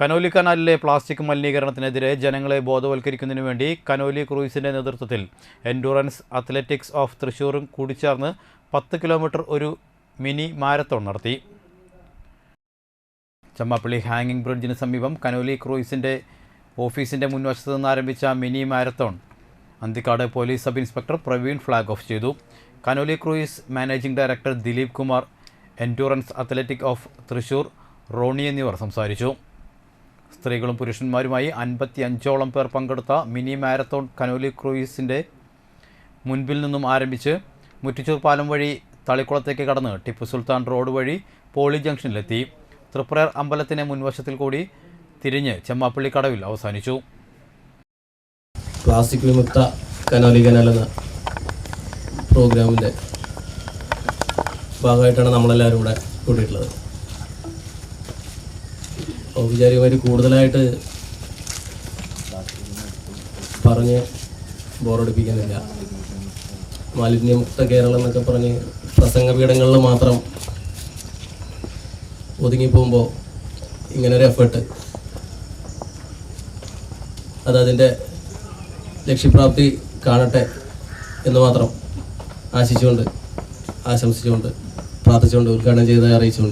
Conolly കനാലിലെ plastic മലിനീകരണത്തിനെതിരെ ജനങ്ങളെ ബോധവൽക്കരിക്കുന്നതിനു വേണ്ടി Conolly ക്രൂയിസിന്റെ നേതൃത്വത്തിൽ എൻഡുറൻസ് അത്ലറ്റിക്സ് ഓഫ് തൃശൂറും കൂടിച്ചേർന്ന് പത്ത് കിലോമീറ്റർ ഒരു മിനി മാരത്തോൺ നടത്തി. ചമ്മാപ്പള്ളി ഹാങ്ങിങ് ബ്രിഡ്ജിന് സമീപം കനോലി ക്രൂയിസിന്റെ ഓഫീസിന്റെ മുൻവശത്ത് നിന്ന് ആരംഭിച്ച mini marathon Anthikkad police sub inspector Praveen flag off ചെയ്തു. Canoli cruise managing director Dileep Kumar endurance athletic of Thrissur Ronnie എന്നിവർ സംസാരിച്ചു. സ്ത്രീകളും പുരുഷന്മാരുമായി അൻപത്തി അഞ്ചോളം പേർ പങ്കെടുത്ത മിനി മാരത്തോൺ കനോലി ക്രൂയിസിന്റെ മുൻപിൽ നിന്നും ആരംഭിച്ച് മുറ്റിച്ചൂർ പാലം വഴി തളിക്കുളത്തേക്ക് കടന്ന് ടിപ്പു സുൽത്താൻ റോഡ് വഴി പോളി ജംഗ്ഷനിലെത്തി. തൃപ്രയർ അമ്പലത്തിന് മുൻവശത്തിൽ കൂടി തിരിഞ്ഞ് ചെമ്മാപ്പള്ളി കടവിൽ അവസാനിച്ചു. പ്ലാസ്റ്റിക് വിമുക്ത കനോലി കനാൽ എന്ന പ്രോഗ്രാമിന്റെ ഭാഗമായിട്ടാണ് നമ്മളെല്ലാവരും ഇവിടെ കൂടിയിട്ടുള്ളത്. ഔപചാരികമായിട്ട് കൂടുതലായിട്ട് പറഞ്ഞ് ബോറടിപ്പിക്കുന്നില്ല. മാലിന്യമുക്ത കേരളം എന്നൊക്കെ പറഞ്ഞ് പ്രസംഗപീഠങ്ങളിൽ മാത്രം ഒതുങ്ങിപ്പോകുമ്പോൾ ഇങ്ങനൊരു എഫേർട്ട് അത് ലക്ഷ്യപ്രാപ്തി കാണട്ടെ എന്ന് മാത്രം ആശിച്ചുകൊണ്ട് ആശംസിച്ചുകൊണ്ട് പ്രാർത്ഥിച്ചുകൊണ്ട് ഉദ്ഘാടനം ചെയ്തതായി അറിയിച്ചുകൊണ്ട്.